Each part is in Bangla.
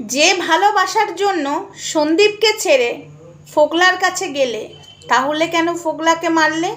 যে ভালোবাসার জন্য সন্দীপকে ছেড়ে ফোকলার কাছে গেলে, তাহলে কেন ফোকলাকে মারলে?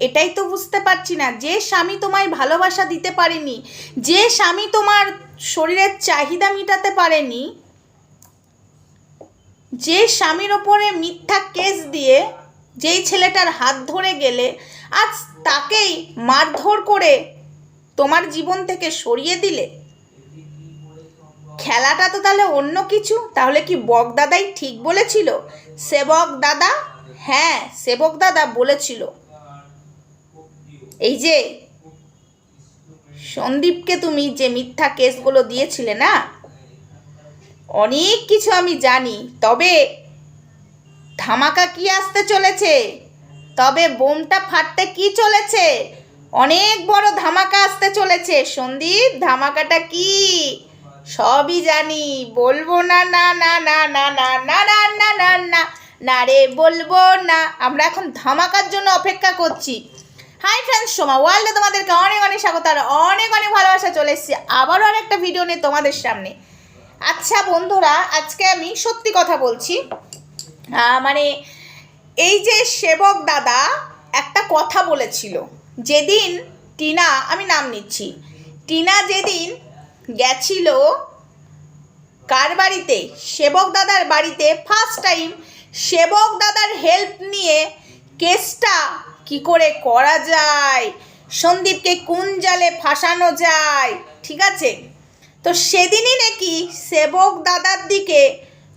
এটাই তো বুঝতে পারছি না। যে স্বামী তোমায় ভালোবাসা দিতে পারেনি, যে স্বামী তোমার শরীরের চাহিদা মেটাতে পারেনি, যে স্বামীর ওপরে মিথ্যা কেস দিয়ে যেই ছেলেটার হাত ধরে গেলে, আজ তাকেই মারধর করে তোমার জীবন থেকে সরিয়ে দিলে? খেলাটা তো তাহলে অন্য কিছু। তাহলে কি বক দাদাই ঠিক বলেছিল? সেবক দাদা? হ্যাঁ সেবক দাদা বলেছিল। এই যে, সন্দীপকে তুমি যে মিথ্যা কেসগুলো দিয়েছিলে না? অনেক কিছু আমি জানি, তবে ধামাকা কি আসতে চলেছে? তবে বোমটা ফাটতে কি চলেছে? অনেক বড় ধামাকা আসতে চলেছে। সন্দীপ, ধামাকাটা কি? সবই জানি বলব না না না না না না না না না না না না রে বলব না আমরা এখন ধামাকার জন্য অপেক্ষা করছি হাই ফ্রেন্ডস সোমা ওয়ার্ল্ডে তোমাদেরকে অনেক অনেক স্বাগত আর অনেক অনেক ভালোবাসা চলে এসেছি আবারও আরেকটা ভিডিও নিয়ে তোমাদের সামনে আচ্ছা বন্ধুরা আজকে আমি সত্যি কথা বলছি মানে এই যে সেবক দাদা একটা কথা বলেছিল যেদিন টিনা আমি নাম নিচ্ছি টিনা যেদিন গেছিল কার বাড়িতে? সেবক দাদার বাড়িতে। ফার্স্ট টাইম সেবক দাদার হেল্প নিয়ে কেসটা কি করে করা যায়? সন্দীপকে কোন জালে ফাঁসানো যায়? ঠিক আছে? তো সেদিনই নাকি সেবক দাদার দিকে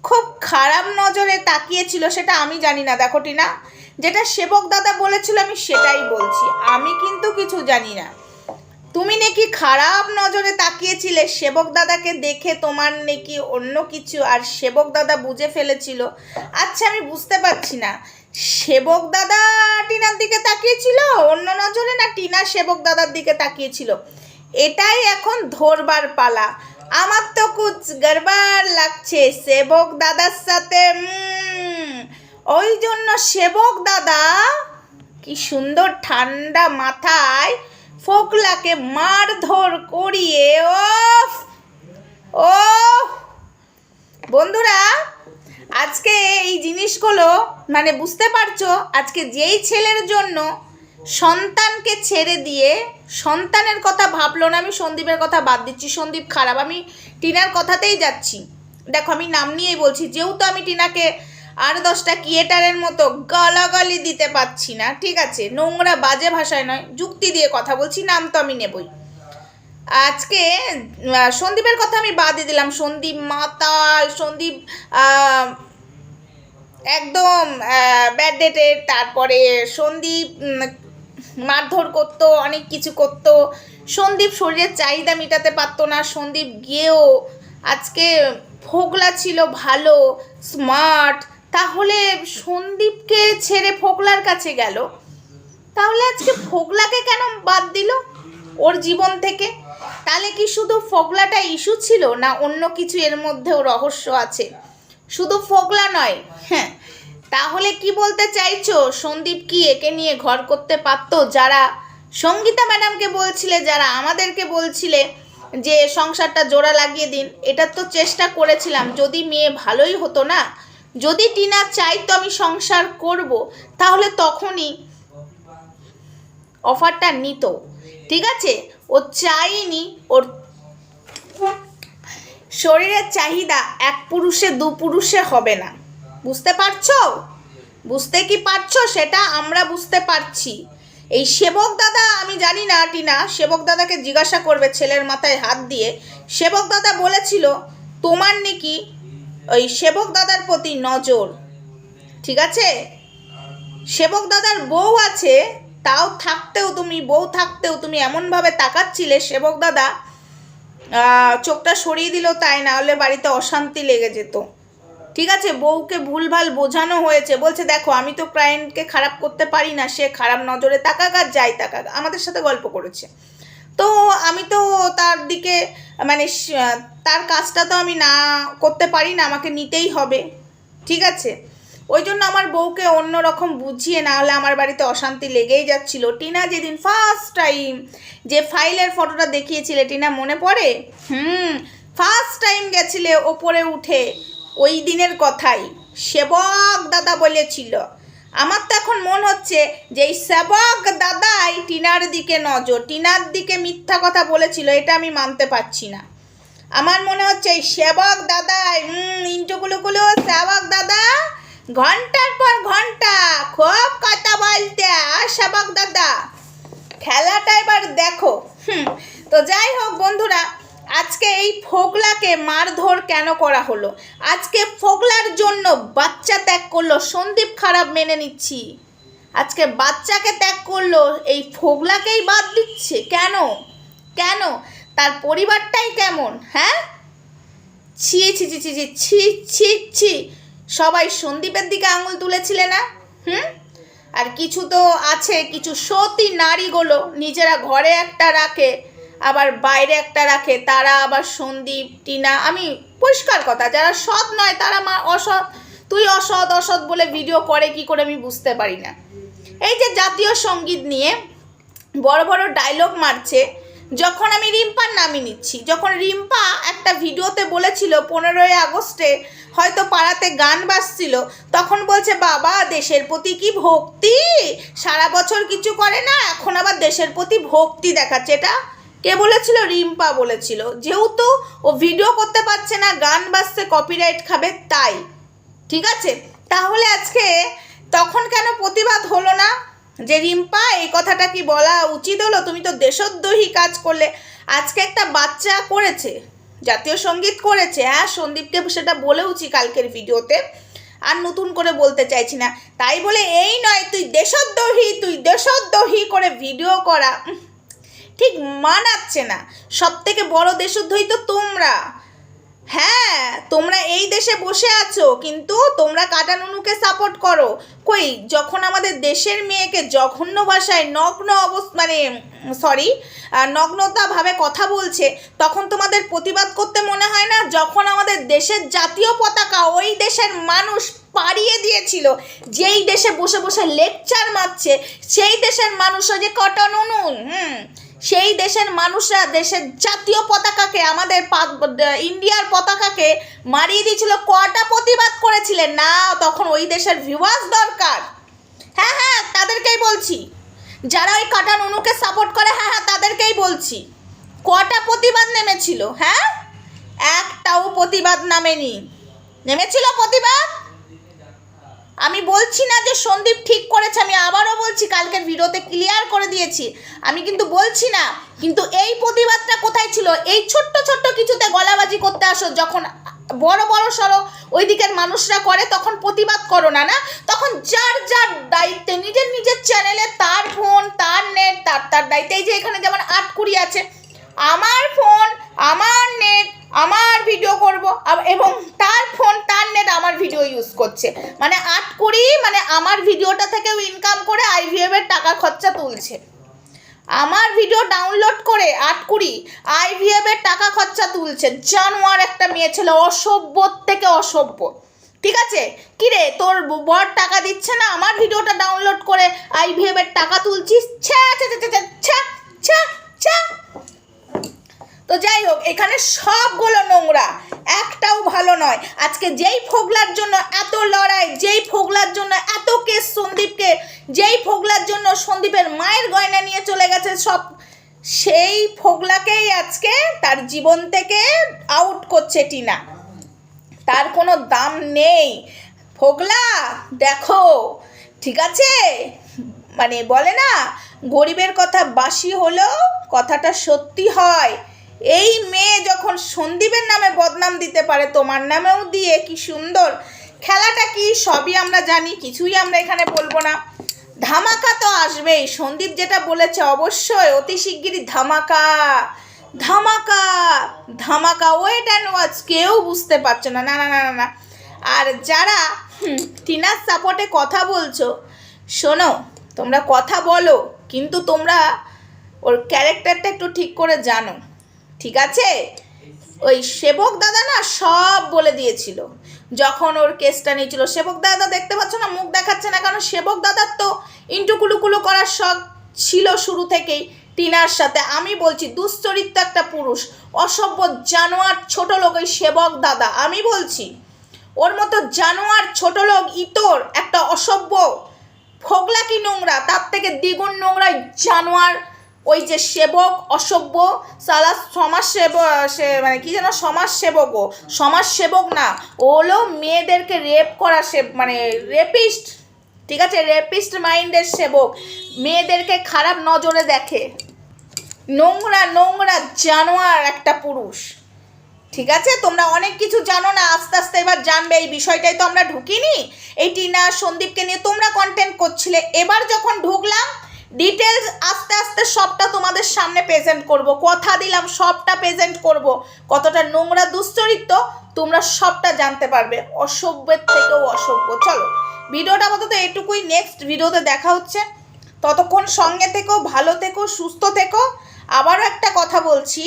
খুব খারাপ নজরে তাকিয়েছিল, সেটা আমি জানি না। দেখো টিনা, যেটা সেবক দাদা বলেছিল আমি সেটাই বলছি। আমি কিন্তু কিছু জানি না। তুমি নাকি খারাপ নজরে তাকিয়েছিলে? সেবক দাদাকে দেখে তোমার নাকি অন্য কিছু আর সেবক দাদা বুঝে ফেলেছিল। আচ্ছা আমি বুঝতে পারছি না। সেবক দাদা টিনার দিকে তাকিয়েছিল? অন্য নজরে না টিনা সেবক দাদার দিকে তাকিয়েছিল? এটাই এখন ধরবার পালা। আমার তো কুচ গড়বার লাগছে। সেবক দাদার সাথে ওই জন্য সেবক দাদা কি সুন্দর ঠান্ডা মাথায় ফোকলাকে মারধর করিয়ে, ওফ! ও বন্ধুরা, আজকে এই জিনিসগুলো মানে বুঝতে পারছ, আজকে যেই ছেলের জন্য সন্তানকে ছেড়ে দিয়ে সন্তানের কথা ভাবলো না, আমি সন্দীপের কথা বাদ দিচ্ছি, সন্দীপ খারাপ, আমি টিনার কথাতেই যাচ্ছি। দেখো, আমি নাম নিয়েই বলছি, যেহেতু আমি টিনাকে আর দশটা কিয়েটারের মতো গালাগালি দিতে পারছি না, ঠিক আছে? নোংরা বাজে ভাষায় নয়, যুক্তি দিয়ে কথা বলছি, নাম তো আমি নেবই। আজকে সন্দীপের কথা আমি বাদই দিলাম। সন্দীপ মাতাল সন্দীপ একদম ব্যাড ডেটের তারপরে সন্দীপ মারধর করতো, অনেক কিছু করতো। সন্দীপ শরীরের চাহিদা মেটাতে পারতো না। সন্দীপ গিয়েও আজকে ফোগলা ছিল ভালো স্মার্ট তাহলে সন্দীপকে ছেড়ে ফোকলার কাছে গেল। তাহলে আজকে ফোকলাকে কেন বাদ দিল ওর জীবন থেকে? তাহলে কি শুধু ফোগলাটা ইস্যু ছিল না অন্য কিছু এর মধ্যেও রহস্য আছে? শুধু ফোকলা নয় হ্যাঁ তাহলে কি বলতে চাইছো? সন্দীপ কি একে নিয়ে ঘর করতে পারতো? যারা সঙ্গীতা ম্যাডামকে বলছিলে, যারা আমাদেরকে বলছিলে যে সংসারটা জোড়া লাগিয়ে দিন, এটা তো চেষ্টা করেছিলাম। যদি মেয়ে ভালোই হতো না যদি টিনা চাইতো আমি সংসার করব, তাহলে তখনই অফারটা নিত। ঠিক আছে? ও চাইনি ওর শরীরের চাহিদা এক পুরুষে দু পুরুষে হবে না। বুঝতে পারছ? বুঝতে কি পারছ? সেটা আমরা বুঝতে পারছি। এই সেবক দাদা, আমি জানি না টিনা, সেবক দাদাকে জিজ্ঞাসা করবে ছেলের মাথায় হাত দিয়ে। সেবক দাদা বলেছিল, তোমার নাকি ওই সেবক দাদার প্রতি নজর, ঠিক আছে? সেবক দাদার বউ আছে, তাও থাকতেও তুমি, বউ থাকতেও তুমি এমনভাবে তাকাচ্ছিলে, সেবক দাদা চোখটা সরিয়ে দিল তাই, না হলে বাড়িতে অশান্তি লেগে যেত। ঠিক আছে? বউকে ভুলভাল বোঝানো হয়েছে, বলছে, দেখো, আমি তো ক্লায়েন্টকে খারাপ করতে পারি না, সে খারাপ নজরে তাকাক যাই তাকাক। আমাদের সাথে গল্প করেছে। তো আমি তো তার দিকে মানে তার কাজটা তো আমি না করতে পারি না, আমাকে নিতেই হবে, ঠিক আছে? ওই জন্য আমার বউকে অন্য রকম বুঝিয়ে না হলে আমার বাড়িতে অশান্তি লেগেই যাচ্ছিল। টিনা যেদিন ফার্স্ট টাইম যে ফাইলের ফটোটা দেখিয়েছিলে, টিনা মনে পড়ে? হুম ফার্স্ট টাইম গেছিলে ওপরে উঠে, ওই দিনের কথাই। সেবক দাদা বলেছিল আমার তো এখন মন হচ্ছে যে এই সেবক দাদাই টিনার দিকে নজর, টিনার দিকে মিথ্যা কথা বলেছিল, এটা আমি মানতে পারছি না। আমার মনে হচ্ছে এই সেবক দাদাই হুম ইন্টুগুলোগুলো, সেবক দাদা, ঘণ্টার পর ঘণ্টা খুব কথা বলতে সেবক দাদা। খেলাটা এবার দেখো। হুম, তো যাই হোক বন্ধুরা আজকে এই ফোগলাকে মারধর কেন করা হলো? আজকে ফোগলার জন্য বাচ্চা ত্যাগ করল সন্দীপ খারাপ মেনে নিচ্ছি। আজকে বাচ্চাকে ত্যাগ করল, এই ফোগলাকেই বাদ দিচ্ছে? কেন? কেন? তার পরিবারটাই কেমন হ্যাঁ? ছি ছি ছি ছি ছি ছি ছি সবাই সন্দীপের দিকে আঙুল তুলেছিলে না? হুম? আর কিছু তো আছে, কিছু সতী নারীগুলো নিজেরা ঘরে একটা রাখে। আবার বাইরে একটা রাখে, তারা আবার সন্দীপ, টিনা, আমি পরিষ্কার কথা, যারা সৎ নয় তারা মা অসৎ, তুই অসৎ অসৎ বলে ভিডিও করে, কি করে আমি বুঝতে পারি না। এই যে জাতীয় সংগীত নিয়ে বড় বড় ডায়লগ মারছে, যখন আমি রিম্পার নামই নিচ্ছি, যখন রিম্পা একটা ভিডিওতে বলেছিল পনেরোই আগস্টে হয়তো পাড়াতে গান বাজছিল, তখন বলছে, বাবা, দেশের প্রতি কি ভক্তি? সারা বছর কিছু করে না, এখন আবার দেশের প্রতি ভক্তি দেখাচ্ছে। এটা কে বলেছিল? রিম্পা বলেছিল। যেহেতু ও ভিডিও করতে পারছে না, গান বাজছে কপিরাইট খাবে, তাই। ঠিক আছে? তাহলে আজকে তখন কেন প্রতিবাদ হলো না? যে রিম্পা, এই কথাটা কি বলা উচিত হলো? তুমি তো দেশদ্রোহী কাজ করলে। আজকে একটা বাচ্চা করেছে, জাতীয় সংগীত করেছে হ্যাঁ? সন্দীপকে সেটা বলেওছি কালকের ভিডিওতে। আর নতুন করে বলতে চাইছি না। তাই বলে, এই নয়, তুই দেশদ্রোহী তুই দেশদ্রোহী করে ভিডিও করা। ঠিক মানাচ্ছে না। সব থেকে বড় দেশদ্রোহী তো তোমরা। হ্যাঁ তোমরা এই দেশে বসে আছো, কিন্তু তোমরা কাটানুনুকে সাপোর্ট করো। কই, যখন আমাদের দেশের মেয়েকে জঘন্য ভাষায় নগ্ন অবস্থা মানে সরি নগ্নতাভাবে কথা বলছে, তখন তোমাদের প্রতিবাদ করতে মনে হয় না? যখন আমাদের দেশের জাতীয় পতাকা ওই দেশের মানুষ পাড়িয়ে দিয়েছিল, যেই দেশে বসে বসে লেকচার মারছে, সেই দেশের মানুষও যে কটানুনুন, হুম। সেই দেশের মানুষরা দেশের জাতীয় পতাকাকে, আমাদের ইন্ডিয়ার পতাকাকে মারিয়ে দিয়েছিল, কটা প্রতিবাদ করেছিলেন? না, তখন ওই দেশের ভিউয়ার্স দরকার। হ্যাঁ হ্যাঁ তাদেরকেই বলছি। যারা ওই কাটান অনুকে সাপোর্ট করে হ্যাঁ হ্যাঁ তাদেরকেই বলছি। কটা প্রতিবাদ নেমেছিল হ্যাঁ? একটাও প্রতিবাদ নামেনি। নেমেছিল প্রতিবাদ? আমি বলছি না যে সন্দীপ ঠিক করেছে, আমি আবারও বলছি, কালকের ভিডিওতে ক্লিয়ার করে দিয়েছি। আমি কিন্তু বলছি না, কিন্তু এই প্রতিবাদটা কোথায় ছিল? এই ছোট্ট ছোট্ট কিছুতে গলাবাজি করতে আসো, যখন বড় বড় সড়ো ওই দিকের মানুষরা করে, তখন প্রতিবাদ করো না না? তখন যার যার দায়িত্বে, নিজের নিজের চ্যানেলে তার ফোন তার নেট তার তার দায়িত্বে, এই যে এখানে যেমন আট কুড়ি আছে, আমার ফোন আমার নেট আমার ভিডিও করব। এবং তার ফোন তার নেট আমার ভিডিও ইউজ করছে। মানে আট কুড়ি মানে আমার ভিডিওটা থেকেও ইনকাম করে আইভিএফ এর টাকা খরচা তুলছে। আমার ভিডিও ডাউনলোড করে আট কুড়ি আইভিএফ এর টাকা খরচা তুলছে। জানোয়ার একটা মেয়ে ছেলে অসভ্য থেকে অসভ্য। ঠিক আছে? কিরে, তোর বর টাকা দিচ্ছে না? আমার ভিডিওটা ডাউনলোড করে আইভিএফ এর টাকা তুলছিস? ছ্যা ছ্যা ছ্যা ছ্যা ছ্যা। তো যাই হোক, এখানে সবগুলো নোংরা, একটাও ভালো নয়। আজকে যেই ফোগলার জন্য এত লড়াই, যেই ফোগলার জন্য এত কেস সন্দীপকে, যেই ফোগলার জন্য সন্দীপের মায়ের গয়না নিয়ে চলে গেছে সব, সেই ফোগলাকেই আজকে তার জীবন থেকে আউট করছে টিনা। তার কোনো দাম নেই। ফোগলা, দেখো, ঠিক আছে? মানে বলে না, গরিবের কথা বাসি হলেও কথাটা সত্যি হয়। এই মেয়ে যখন সন্দীপের নামে বদনাম দিতে পারে, তোমার নামেও দিয়ে কি সুন্দর। খেলাটা কি, সবই আমরা জানি, কিছুই আমরা এখানে বলব না। ধামাকা তো আসবেই। সন্দীপ যেটা বলেছে অবশ্যই, অতি শিগগিরই ধামাকা। ধামাকা! ধামাকা ওয়েট অ্যান্ড ওয়াচ, কেউ বুঝতে পারছ না। না না না না আর যারা টিনার সাপোর্টে কথা বলছো, শোনো, তোমরা কথা বলো, কিন্তু তোমরা ওর ক্যারেক্টারটা একটু ঠিক করে জানো। ঠিক আছে? ওই সেবক দাদা না সব বলে দিয়েছিল। যখন ওর কেসটা নিয়েছিল, সেবক দাদা দেখতে পাচ্ছ না, মুখ দেখাচ্ছে না, কারণ সেবক দাদার তো ইন্টু কুলুকুলু করার শখ ছিল শুরু থেকেই টিনার সাথে। আমি বলছি, দুশ্চরিত্র একটা পুরুষ, অসভ্য জানোয়ার ছোট লোক, ওই সেবক দাদা। আমি বলছি, ওর মতো জানোয়ার ছোট লোক, ইতর, একটা অসভ্য ফোগলা কি নোংরা, তার থেকে দ্বিগুণ নোংরা জানোয়ার ওই যে সেবক, অসভ্য, সালা সমাজ সেবক সে মানে কি যেন সমাজ সেবক ও। সমাজ সেবক না, ও হলো মেয়েদেরকে রেপ করা সে মানে রেপিস্ট ঠিক আছে? রেপিস্ট মাইন্ডের সেবক। মেয়েদেরকে খারাপ নজরে দেখে। নোংরা নোংরা জানোয়ার একটা পুরুষ। ঠিক আছে? তোমরা অনেক কিছু জানো না, আস্তে আস্তে এবার জানবে। এই বিষয়টাই তো আমরা ঢুকিনি। এই টিনা, সন্দীপকে নিয়ে তোমরা কন্টেন্ট করছিলে। এবার যখন ঢুকলাম ডিটেলস আস্তে আস্তে সবটা তোমাদের সামনে প্রেজেন্ট করব। কথা দিলাম, সবটা প্রেজেন্ট করব। কতটা নোংরা দুশ্চরিত্র, তোমরা সবটা জানতে পারবে। অসভ্যের থেকেও অসভ্য। চলো, ভিডিওটা আপাতত এটুকুই নেক্সট ভিডিওতে দেখা হচ্ছে। ততক্ষণ সঙ্গে থেকো, ভালো থেকো, সুস্থ থেকো। আবারও একটা কথা বলছি।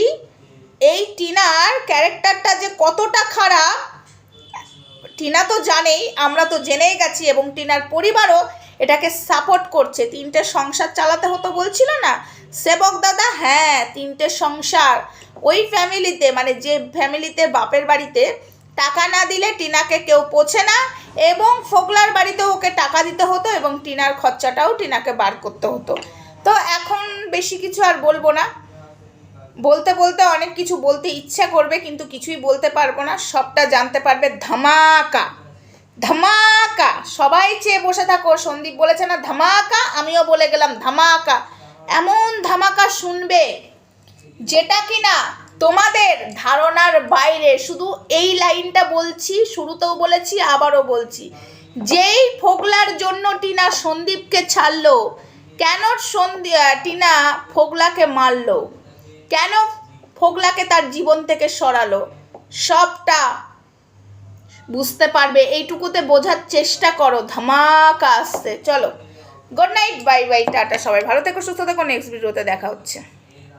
এই টিনার ক্যারেক্টারটা যে কতটা খারাপ, টিনা তো জানেই, আমরা তো জেনেই গেছি এবং টিনার পরিবারও এটাকে সাপোর্ট করছে। তিনটে সংসার চালাতে হতো বলছিল না? সেবক দাদা হ্যাঁ তিনটে সংসার। ওই ফ্যামিলিতে মানে যে ফ্যামিলিতে বাপের বাড়িতে টাকা না দিলে টিনাকে কেউ পোছে না এবং ফোগলার বাড়িতে ওকে টাকা দিতে হতো এবং টিনার খরচাটাও টিনাকে বার করতে হতো। তো এখন বেশি কিছু আর বলব না। বলতে বলতে অনেক কিছু বলতে ইচ্ছা করবে, কিন্তু কিছুই বলতে পারব না। সবটা জানতে পারবে ধামাকা। ধামাকা। সবাই চেয়ে বসে থাকো, সন্দীপ বলেছে না, ধামাকা, আমিও বলে গেলাম, ধামাকা। এমন ধামাকা শুনবে যেটা কিনা তোমাদের ধারণার বাইরে। শুধু এই লাইনটা বলছি, শুরুতেও বলেছি, আবারও বলছি। যেই ফোগলার জন্য টিনা সন্দীপকে ছাড়লো, কেন সন্দী টিনা ফোগলাকে মারলো? কেন ফোগলাকে তার জীবন থেকে সরালো? সবটা বুঝতে পারবে, এইটুকুতে বোঝার চেষ্টা করো, ধামাকা আসছে। চলো good night bye bye tata সবাই। ভালো থেকো, সুস্থ থেকো নেক্সট ভিডিওতে দেখা হচ্ছে।